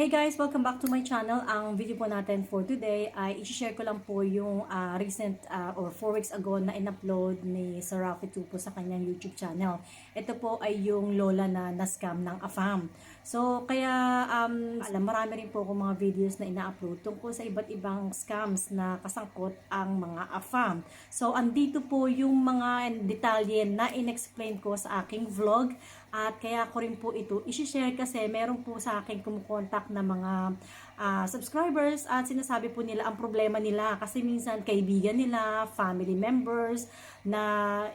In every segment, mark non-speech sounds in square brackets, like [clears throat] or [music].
Hey guys! Welcome back to my channel. Ang video po natin for today ay i-share ko lang po yung ah, recent ah, or 4 weeks ago na in-upload ni Sir Rafi Tupo sa kanyang YouTube channel. Ito po ay yung lola na na-scam ng AFAM. So, kaya um, alam, marami rin po ako mga videos na ina-upload tungkol sa iba't ibang scams na kasangkot ang mga AFAM. So, andito po yung mga detalye na in-explain ko sa aking vlog at kaya ko rin po ito isi-share kasi meron po sa akin kumukontak na mga ah, subscribers at sinasabi po nila ang problema nila kasi minsan kaibigan nila, family members na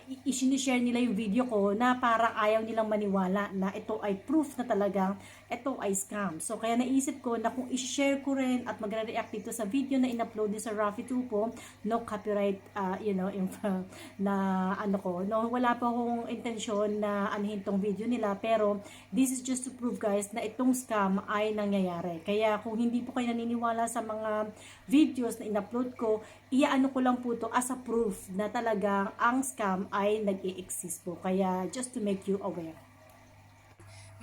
i- i-share nila yung video ko na parang ayaw nilang maniwala na ito ay proof na talagang ito ay scam. So kaya naisip ko na kung i-share ko rin at magre-react dito sa video na in-upload ni Sir Rafi Tupo, no copyright, ah, you know, info, [laughs] na ano ko, no, wala pa akong intensyon na anuhin tong video nila pero this is just to prove guys na itong scam ay nangyayari. Kaya kung hindi po kayo naniniwala sa mga videos na in-upload ko, iaano ko lang po to as a proof na talagang ang scam ay nag-i-exist po. Kaya just to make you aware.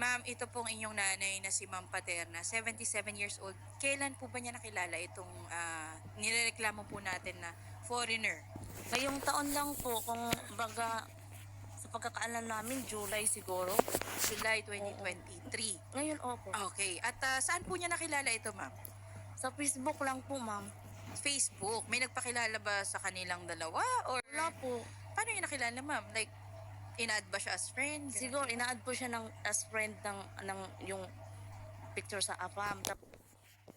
Ma'am, ito pong inyong nanay na si Ma'am Paterna, 77 years old. Kailan po ba niya nakilala itong ah, nirereklamo po natin na foreigner? Ngayong taon lang po, kung baga, pagkakaalam namin, July siguro. July 2023. Ngayon, opo. Okay. At ah, saan po niya nakilala ito, ma'am? Sa Facebook lang po, ma'am. Facebook. May nagpakilala ba sa kanilang dalawa? Or Wala po. paano niya nakilala, ma'am? Like, in-add ba siya as friend? Siguro, ina-add po siya ng, as friend ng, ng yung picture sa AFAM. Tapos,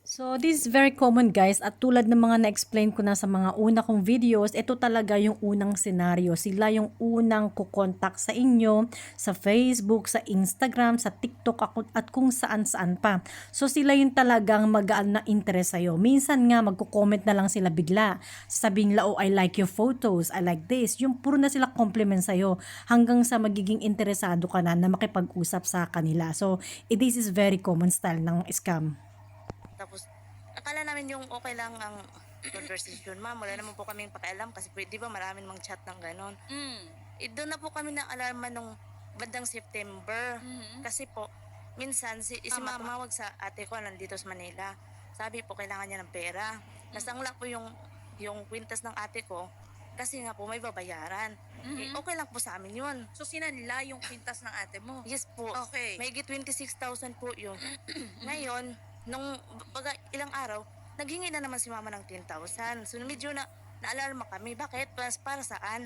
So, this is very common guys at tulad ng mga na-explain ko na sa mga una kong videos, ito talaga yung unang senaryo. Sila yung unang kukontak sa inyo sa Facebook, sa Instagram, sa TikTok at kung saan-saan pa. So, sila yung talagang magaan na interest sa'yo. Minsan nga, magko-comment na lang sila bigla. Sasabihin nila, oh, I like your photos, I like this. Yung puro na sila compliment sa'yo hanggang sa magiging interesado ka na na makipag-usap sa kanila. So, this is very common style ng scam. Tapos, akala namin yung okay lang ang conversation, ma'am. Wala naman po kaming pakialam kasi pwede ba maraming mang chat ng ganon. Mm. Eh, doon na po kami na alarma nung bandang September. Mhm. Kasi po, minsan si, si mama wag sa ate ko nandito sa Manila. Sabi po, kailangan niya ng pera. Nasangla po yung, yung kwintas ng ate ko kasi nga po may babayaran. Eh, Mhm. okay lang po sa amin yun. So, sinanla yung pintas ng ate mo? Yes po. Okay. May 26,000 po yun. [clears throat] Ngayon, nung baga ilang araw, naghingi na naman si mama ng 10,000. So medyo na naalarma kami. Bakit? Para, para saan?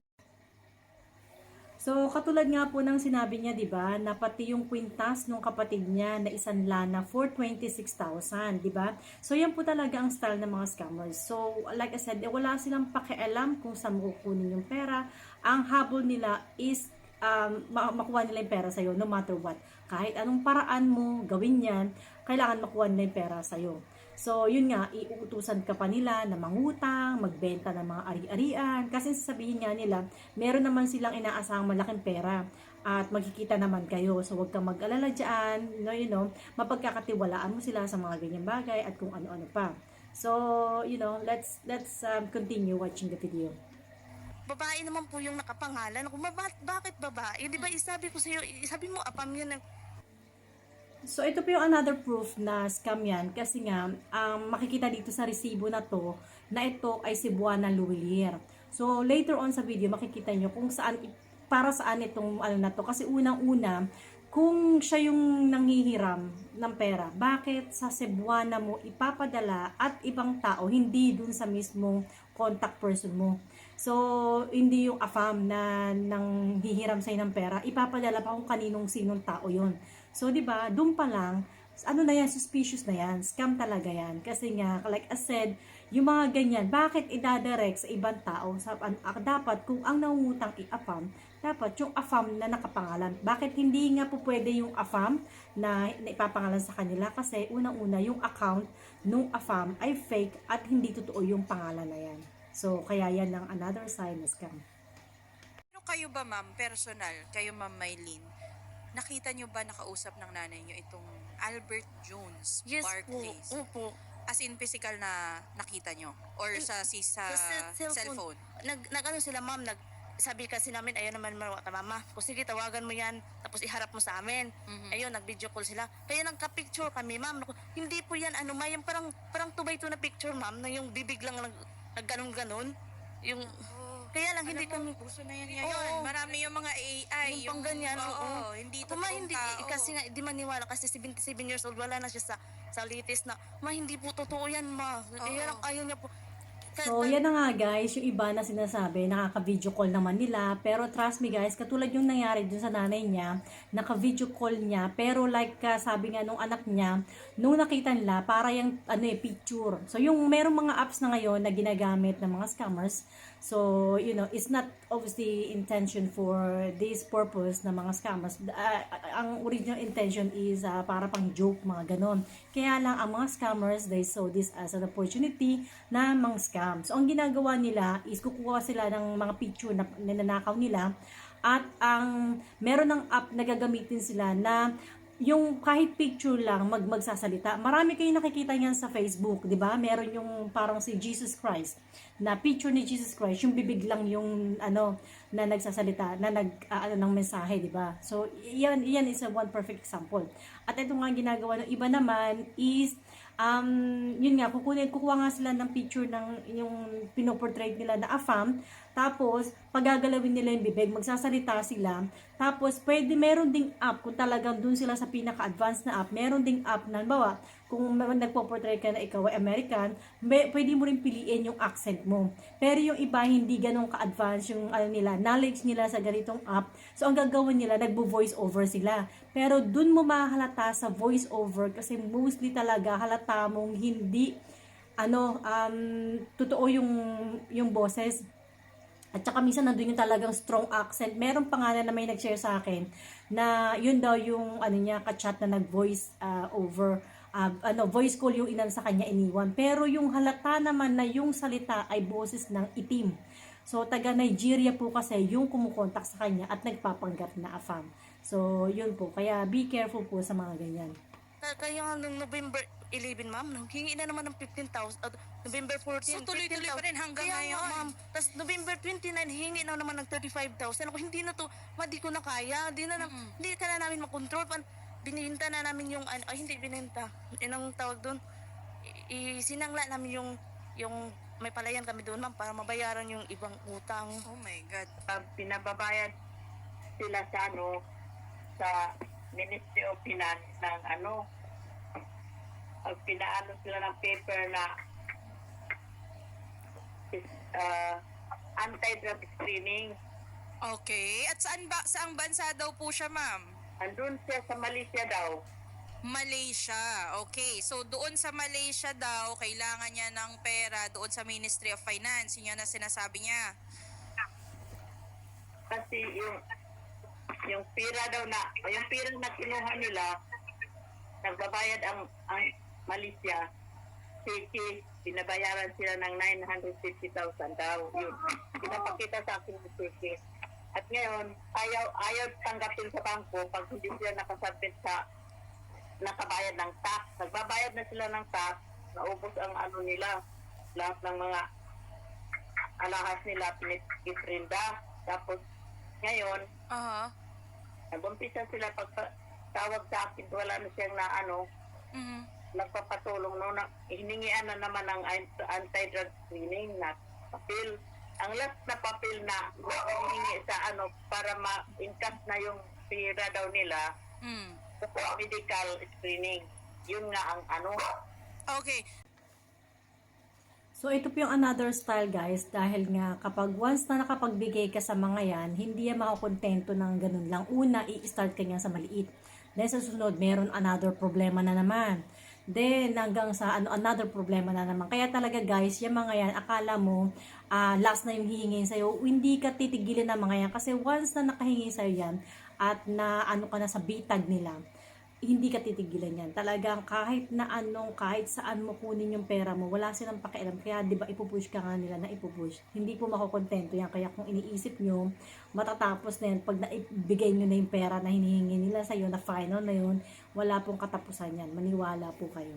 So, katulad nga po ng sinabi niya, di ba, na pati yung kwintas nung kapatid niya na isang lana for 26,000, di ba? So, yan po talaga ang style ng mga scammers. So, like I said, eh, wala silang pakialam kung saan mo kukunin yung pera. Ang habol nila is um, ma- makuha nila yung pera sa'yo no matter what. Kahit anong paraan mo gawin yan, kailangan makuha nila yung pera sa'yo. So, yun nga, iuutusan ka pa nila na mangutang, magbenta ng mga ari-arian. Kasi sasabihin nga nila, meron naman silang inaasahang malaking pera at magkikita naman kayo. So, huwag kang mag-alala dyan. You know, you know, mapagkakatiwalaan mo sila sa mga ganyang bagay at kung ano-ano pa. So, you know, let's let's um, continue watching the video. babae naman po yung nakapangalan. Kung ba, bakit babae? Di ba isabi ko sa'yo, isabi mo apam yun. So, ito po yung another proof na scam yan kasi nga, ang makikita dito sa resibo na to, na ito ay Cebuana Luwilier. So, later on sa video, makikita nyo kung saan, para saan itong ano na to. Kasi unang-una, kung siya yung nanghihiram ng pera, bakit sa Cebuana mo ipapadala at ibang tao, hindi dun sa mismong contact person mo. So, hindi yung AFAM na nang hihiram sa'yo ng pera, ipapadala pa kung kaninong sinong tao yon So, di ba, doon pa lang, ano na yan, suspicious na yan, scam talaga yan. Kasi nga, like I said, yung mga ganyan, bakit idadirect sa ibang tao? Sa, an, ah, dapat, kung ang nangungutang i-AFAM, dapat yung AFAM na nakapangalan. Bakit hindi nga po pwede yung AFAM na, na ipapangalan sa kanila? Kasi unang-una, yung account nung AFAM ay fake at hindi totoo yung pangalan na yan. So, kaya yan ang another sign na scam. Ano kayo ba, ma'am, personal, kayo, ma'am Maylene, nakita nyo ba nakausap ng nanay nyo itong Albert Jones Yes po. Barclays? Opo. As in physical na nakita nyo? Or sa, si, sa, Sa cell- cellphone? Nag, nag ano sila ma'am, nag, sabi kasi namin, ayun naman marawa ka mama. Kung sige, tawagan mo yan, tapos iharap mo sa amin. Mhm. Ayun, nag-video call sila. Kaya nagka-picture kami, ma'am. Naku, Hindi po yan, ano, yung parang, parang tubay to na picture, ma'am, na yung bibig lang nag, nagganon-ganon. Yung, kaya lang, hindi kami, uso na yan ngayon. Oo. Marami yung mga AI. yung pang ganyan, oo, oo. hindi Kung ma, totoong hindi, tao. kasi nga, di maniwala kasi 77 years old, wala na siya sa, sa latest na, ma, hindi po totoo yan, ma. Kaya lang, ayaw niya po. So, yan na nga guys, yung iba na sinasabi, nakaka-video call naman nila. Pero trust me guys, katulad yung nangyari dun sa nanay niya, naka-video call niya. Pero like ah, sabi nga nung anak niya, nung nakita nila, para yung ano eh, picture. So, yung merong mga apps na ngayon na ginagamit ng mga scammers, So, you know, it's not obviously intention for this purpose ng mga scammers. Ah, ang original intention is ah, para pang joke, mga ganon. Kaya lang, ang mga scammers, they saw this as an opportunity na mga scam. So, ang ginagawa nila is kukuha sila ng mga picture na ninanakaw nila at ang meron ng app na gagamitin sila na yung kahit picture lang mag magsasalita. Marami kayong nakikita niyan sa Facebook, 'di ba? Meron yung parang si Jesus Christ na picture ni Jesus Christ, yung bibig lang yung ano na nagsasalita, na nag ah, ano ng mensahe, 'di ba? So, yan yan is a one perfect example. At ito nga ginagawa ng iba naman is um, yun nga, kukunin, kukuha nga sila ng picture ng yung pinoportray nila na afam, tapos, pagagalawin nila yung bibig, magsasalita sila, tapos, pwede, meron ding app, kung talagang dun sila sa pinaka-advanced na app, meron ding app na, bawa, kung nagpo-portray ka na ikaw ay American, may, pwede mo rin piliin yung accent mo. Pero yung iba, hindi ganun ka-advanced yung ano nila, knowledge nila sa ganitong app. So, ang gagawin nila, nagbo-voice over sila. Pero dun mo mahalata sa voice over kasi mostly talaga halata mong hindi ano um totoo yung yung boses at saka minsan nandun yung talagang strong accent. Meron pa nga na may nag-share sa akin na yun daw yung ano niya ka-chat na nag-voice uh, over uh, ano voice call yung inan sa kanya iniwan. Pero yung halata naman na yung salita ay boses ng itim. So taga Nigeria po kasi yung kumukontak sa kanya at nagpapanggap na afam. So yun po. Kaya be careful po sa mga ganyan. Ka- Kaya nung November 11, ma'am, hingi na naman ng 15,000, uh, November 14, So, tuloy-tuloy pa rin hanggang Kaya nga, ngayon. ma'am, tapos November 29, hingi na naman ng 35,000. Ako, hindi na to, ma, di ko na kaya, di na, na hindi ka na namin makontrol. Pan, bininta na namin yung, ano, ay, hindi bininta. Anong tawag doon? I- Isinangla namin yung, yung, may palayan kami doon, ma'am, para mabayaran yung ibang utang. Oh my God. pag pinababayad sila sa ano sa Ministry of Finance ng ano pag pinaano sila ng paper na uh, anti-drug screening Okay. At saan ba, saang bansa daw po siya, ma'am? andun siya sa Malaysia daw Malaysia. Okay. So, doon sa Malaysia daw, kailangan niya ng pera doon sa Ministry of Finance. Yun yung na sinasabi niya. kasi yung yung pira daw na yung pira na kinuha nila nagbabayad ang ang Malaysia Siki, binabayaran sila ng 950,000 daw. Yun. Pinapakita sa akin ni Siki. At ngayon, ayaw, ayaw tanggapin sa bangko pag hindi sila nakasabit sa nakabayad ng tax. Nagbabayad na sila ng tax, naubos ang ano nila, lahat ng mga alahas nila, pinitrinda. Tapos, ngayon, Aha. nagumpisa sila pag tawag sa akin, wala na siyang na ano, Mhm. Nagpapatulong no na hiningian na naman ng ant- anti-drug screening na papel. Ang last na papel na hiningi sa ano para ma-encash na yung pira daw nila Mm. sa medical screening. Yun nga ang ano. Okay. So, ito po yung another style guys dahil nga kapag once na nakapagbigay ka sa mga yan, hindi yan makakontento ng ganun lang. Una, i-start ka niya sa maliit. Then sa susunod, meron another problema na naman. Then hanggang sa ano another problema na naman. Kaya talaga guys, yung mga yan, akala mo ah, last na yung hihingin sa'yo, hindi ka titigilin ng mga yan. Kasi once na nakahingi sa'yo yan, at na ano ka na sa bitag nila, hindi ka titigilan yan. Talagang kahit na anong, kahit saan mo kunin yung pera mo, wala silang pakialam. Kaya di ba ipupush ka nga nila na ipupush. Hindi po makukontento yan. Kaya kung iniisip nyo, matatapos na yan, pag naibigay nyo na yung pera na hinihingi nila sa'yo, na final na yun, wala pong katapusan yan. Maniwala po kayo.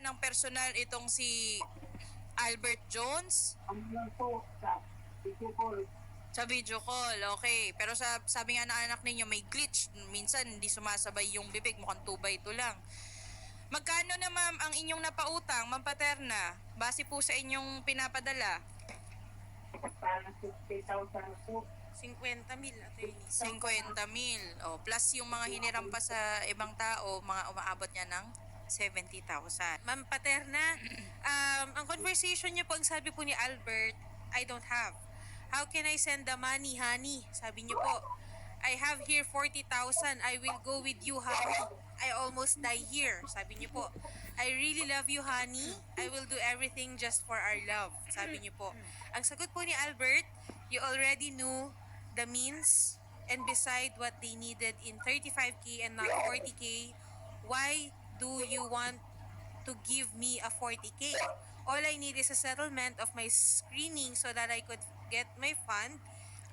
Ng personal itong si Albert Jones. Ang lang po sa Sa video call, okay. Pero sa, sabi nga ng anak ninyo, may glitch. Minsan, hindi sumasabay yung bibig. Mukhang 2 by 2 lang. Magkano na ma'am ang inyong napautang, ma'am Paterna? Base po sa inyong pinapadala. Parang 60,000 po. 50 mil, attorney. 50 mil. O, plus yung mga hiniram pa sa ibang tao, mga umaabot niya ng 70,000. Ma'am Paterna, [clears throat] um, ang conversation niyo po, ang sabi po ni Albert, I don't have. How can I send the money, honey? Sabi niyo po, I have here 40,000. I will go with you, honey. I almost die here. Sabi niyo po, I really love you, honey. I will do everything just for our love. Sabi niyo po. Ang sagot po ni Albert, you already knew the means and beside what they needed in 35k and not 40k, why do you want to give me a 40k. All I need is a settlement of my screening so that I could get my fund.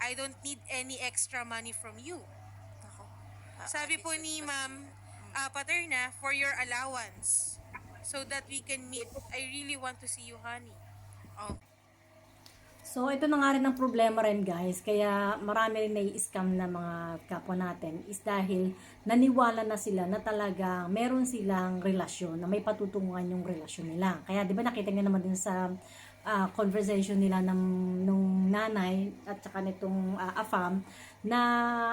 I don't need any extra money from you. Ako. Ah, Sabi po ni Ma'am uh, Paterna, for your allowance. So that we can meet. I really want to see you, honey. Oh, So, ito na nga rin ang problema rin guys. Kaya marami rin nai-scam na mga kapwa natin is dahil naniwala na sila na talaga meron silang relasyon, na may patutunguhan yung relasyon nila. Kaya di ba nakita niyo naman din sa ah, conversation nila ng nung nanay at saka nitong ah, afam na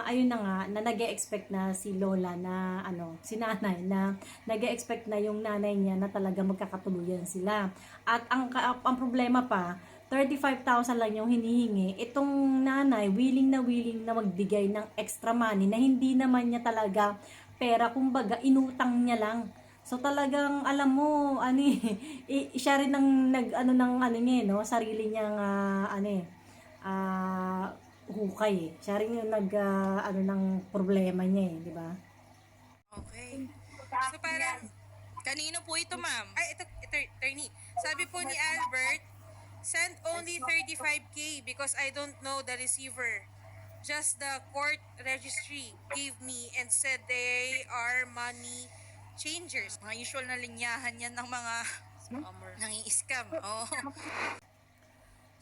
ayun na nga na nag expect na si Lola na ano si nanay na nag expect na yung nanay niya na talaga magkakatuluyan sila at ang ang problema pa 35,000 lang yung hinihingi. Itong nanay, willing na willing na magbigay ng extra money na hindi naman niya talaga pera. Kumbaga, inutang niya lang. So talagang alam mo, ano eh, [laughs] siya rin ang nag ano ng ano niya, eh, no, sarili niyang ah, ano eh, ah, hukay eh. Siya rin yung nag ah, ano ng problema niya eh, di ba? okay. So parang, Kanino po ito, ma'am? ay, ito, ito, attorney. Sabi po ni Albert, send only 35k because I don't know the receiver. Just the court registry gave me and said they are money changers. Mga usual na linyahan yan ng mga nangi-scam. Oh.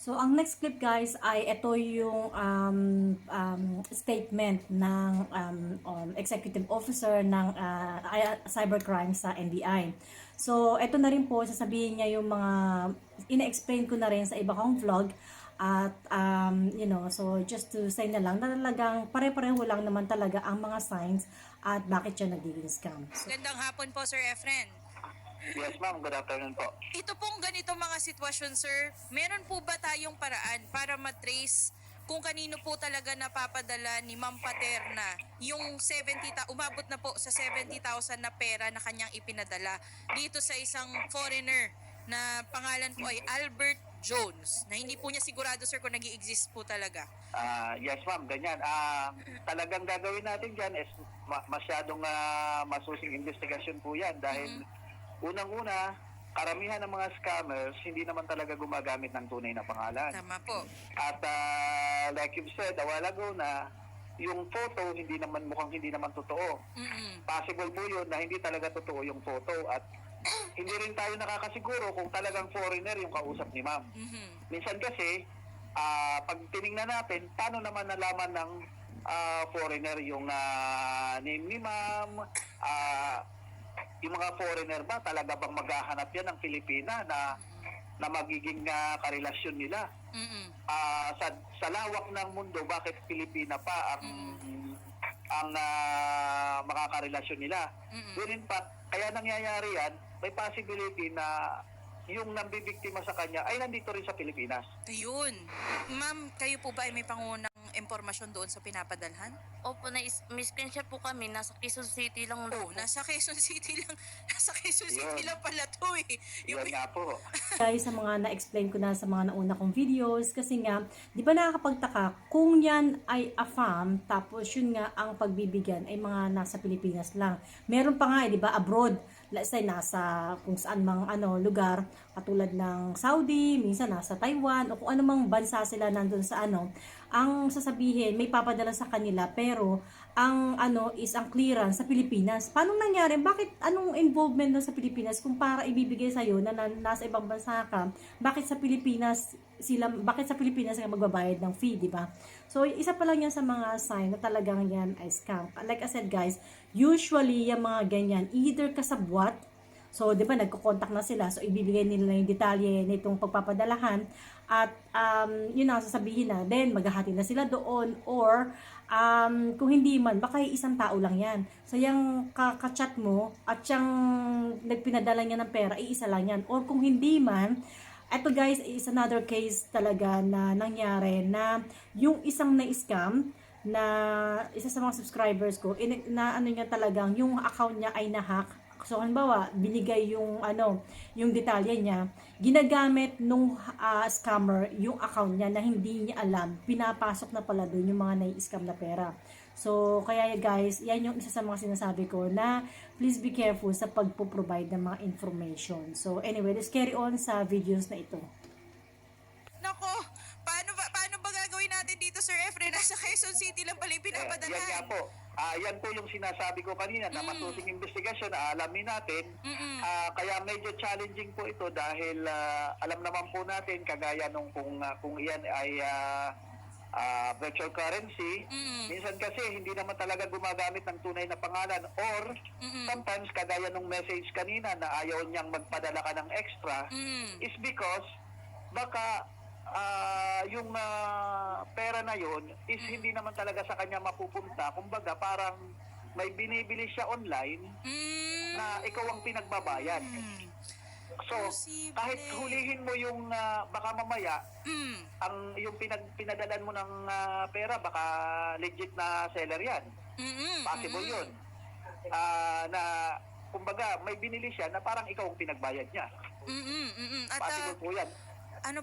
So, ang next clip guys ay ito yung um, um, statement ng um, um, executive officer ng uh, cybercrime sa NBI. So, ito na rin po, sasabihin niya yung mga, ina-explain ko na rin sa iba kong vlog. At, um, you know, so just to say na lang, na talagang pare-pareho lang naman talaga ang mga signs at bakit siya nagiging scam. So, Gandang hapon po, Sir Efren. Yes, ma'am. Good afternoon po. Ito pong ganito mga sitwasyon, sir, meron po ba tayong paraan para matrace kung kanino po talaga napapadala ni Ma'am Paterna yung 70 ta- umabot na po sa 70,000 na pera na kanyang ipinadala dito sa isang foreigner na pangalan po ay Albert Jones na hindi po niya sigurado sir kung nag exist po talaga. Ah, yes, ma'am. Ganyan. Ah, talagang gagawin natin dyan is ma- masyadong ah, masusing investigasyon po yan dahil unang-una, karamihan ng mga scammers hindi naman talaga gumagamit ng tunay na pangalan. Tama po. At ah, like you've said a while ago na yung photo hindi naman mukhang hindi naman totoo. Mm-mm. Possible po yun na hindi talaga totoo yung photo at hindi rin tayo nakakasiguro kung talagang foreigner yung kausap ni ma'am. Mhm. Minsan kasi, ah, pag tiningnan natin, paano naman nalaman ng ah, foreigner yung ah, name ni ma'am? Ah, yung mga foreigner ba, talaga bang maghahanap yan ng Pilipina na na magiging ah, karelasyon nila? Mm-mm. Ah, sa, sa lawak ng mundo, bakit Pilipina pa ang ang ah, makakarelasyon nila? Mm-mm. Yun in fact, kaya nangyayari yan, may possibility na yung nambibiktima sa kanya ay nandito rin sa Pilipinas. Ayun. Ma'am, kayo po ba ay may pangunang impormasyon doon sa pinapadalhan? Opo, na may screenshot po kami. Nasa Quezon City lang Oh, nasa Quezon City lang. [laughs] Nasa Quezon City Yun. lang pala to eh. Yung Yun nga po. [laughs] guys sa mga na-explain ko na sa mga nauna kong videos kasi nga, di ba nakakapagtaka kung yan ay AFAM tapos yun nga ang pagbibigyan ay mga nasa Pilipinas lang. Meron pa nga eh, di ba, abroad. Let's say nasa kung saan mang ano lugar katulad ng Saudi, minsan nasa Taiwan o kung anumang bansa sila nandun sa ano ang sasabihin, may papadala sa kanila, pero ang ano is ang clearance sa Pilipinas. Paano nangyari? Bakit anong involvement doon sa Pilipinas kung para ibibigay sa iyo na, na nasa ibang bansa ka? Bakit sa Pilipinas sila bakit sa Pilipinas ka magbabayad ng fee, di ba? So isa pa lang yan sa mga sign na talagang yan ay scam. Like I said guys, usually yung mga ganyan either kasabwat So, di ba, nagko-contact na sila. So, ibibigay nila yung detalye nitong pagpapadalahan. At, um, yun ang sasabihin na. Then, maghahati na sila doon. Or, um, kung hindi man, baka isang tao lang yan. So, yung kakachat mo at yung nagpinadala niya ng pera, iisa lang yan. Or kung hindi man, ito guys is another case talaga na nangyari na yung isang na-scam na isa sa mga subscribers ko, in, na ano niya talagang, yung account niya ay na-hack. So, halimbawa, binigay yung, ano, yung detalye niya, ginagamit nung ah, scammer yung account niya na hindi niya alam, pinapasok na pala doon yung mga nai-scam na pera. So, kaya guys, yan yung isa sa mga sinasabi ko na please be careful sa pagpo-provide ng mga information. So, anyway, let's carry on sa videos na ito. Nako, paano ba, paano ba gagawin natin dito, Sir Efren? Nasa Quezon City lang pala yung Eh, yan po. Ah, yan po yung sinasabi ko kanina na masusing investigasyon na alamin natin. Mm-mm. Ah, kaya medyo challenging po ito dahil ah, alam naman po natin kagaya nung kung ah, kung iyan ay ah, ah, virtual currency, Mm. minsan kasi hindi naman talaga gumagamit ng tunay na pangalan or Mm-mm. sometimes kagaya nung message kanina na ayaw niyang magpadala ka ng extra Mm. is because baka ah, yung ah, pera na yon is hindi naman talaga sa kanya mapupunta. Kumbaga parang may binibili siya online Mm. na ikaw ang pinagbabayad. Mm. So, Posible. kahit hulihin mo yung ah, baka mamaya Mm. ang yung pinag pinadalan mo ng ah, pera baka legit na seller 'yan. Mm-mm. Possible Mm-mm. 'yun. Ah, na kumbaga may binili siya na parang ikaw ang pinagbayad niya. Mm-mm. Mm-mm. At Possible ah, po 'yan. ano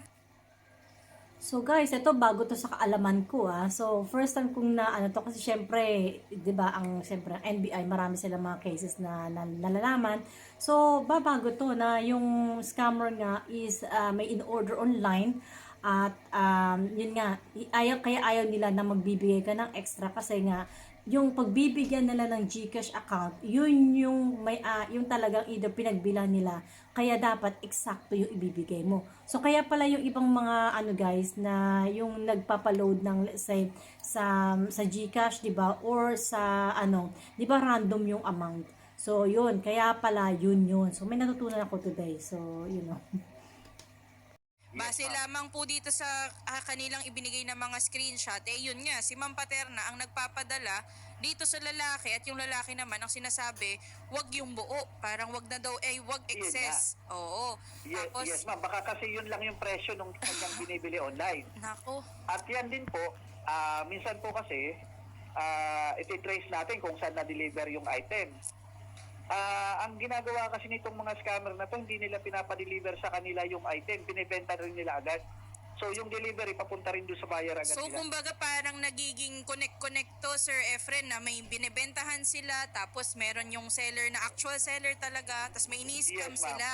So guys, ito bago to sa kaalaman ko ah. So first time kong na ano to kasi syempre, 'di ba, ang syempre ang NBI marami silang mga cases na, na nalalaman. So babago to na yung scammer nga is ah, may in order online at um, yun nga, ayaw, kaya ayaw nila na magbibigay ka ng extra kasi nga yung pagbibigyan nila ng GCash account, yun yung may ah, yung talagang either pinagbilan nila kaya dapat eksakto yung ibibigay mo. So kaya pala yung ibang mga ano guys na yung nagpapaload ng let's say sa sa GCash, 'di ba? Or sa ano, 'di ba random yung amount. So yun, kaya pala yun yun. So may natutunan ako today. So, you know. [laughs] Base lamang po dito sa ah, kanilang ibinigay na mga screenshot, eh yun nga, si Ma'am Paterna ang nagpapadala dito sa lalaki at yung lalaki naman ang sinasabi, wag yung buo, parang wag na daw, eh wag Yun excess. Oo. Yes, Tapos, yes ma'am. Baka kasi yun lang yung presyo nung kanyang binibili online. nako, At yan din po, ah, minsan po kasi, uh, iti-trace natin kung saan na-deliver yung item. Ah, ang ginagawa kasi nitong mga scammer na to, hindi nila pinapadeliver sa kanila yung item, binibenta rin nila agad. So yung delivery papunta rin doon sa buyer agad So, nila. kumbaga parang nagiging connect-connect to, Sir Efren, na may binibentahan sila, tapos meron yung seller na actual seller talaga, tapos may ini-scam Yes, sila.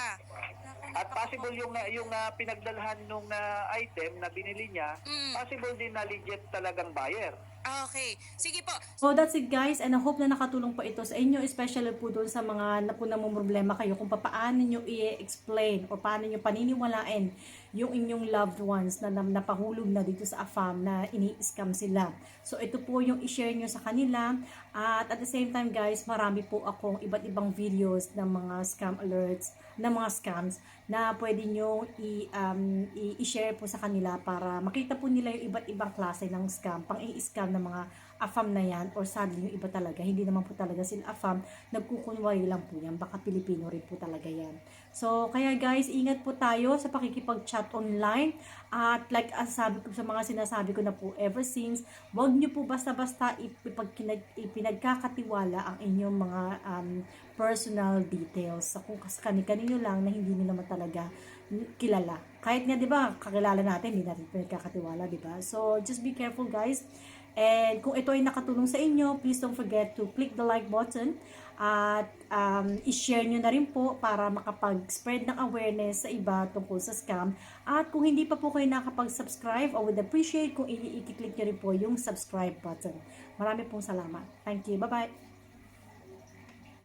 At possible yung yung na pinagdalhan nung na item na binili niya, Mm. possible din na legit talagang buyer. Okay. Sige po. So that's it guys and I hope na nakatulong po ito sa inyo especially po doon sa mga na po problema kayo kung paano nyo i-explain o paano nyo paniniwalain yung inyong loved ones na napahulog na dito sa AFAM na ini-scam sila. So ito po yung i-share nyo sa kanila at at the same time guys marami po akong iba't ibang videos ng mga scam alerts ng mga scams na pwede nyo i, um, i-share po sa kanila para makita po nila yung iba't ibang klase ng scam, pang i-scam ng mga AFAM na yan or sadly yung iba talaga, hindi naman po talaga sila AFAM, nagkukunwari lang po yan, baka Pilipino rin po talaga yan. So, kaya guys, ingat po tayo sa pakikipag-chat online at like as sabi ko sa mga sinasabi ko na po ever since, wag nyo po basta-basta ipag, ipinagkakatiwala ang inyong mga um, personal details sa kung kani-kanino lang na hindi nyo naman talaga kilala. Kahit nga 'di ba, kakilala natin, hindi natin pinagkakatiwala, 'di ba? So just be careful guys. And kung ito ay nakatulong sa inyo, please don't forget to click the like button at um, i-share nyo na rin po para makapag-spread ng awareness sa iba tungkol sa scam. At kung hindi pa po kayo nakapag-subscribe, I would appreciate kung i-click nyo rin po yung subscribe button. Marami pong salamat. Thank you. Bye-bye.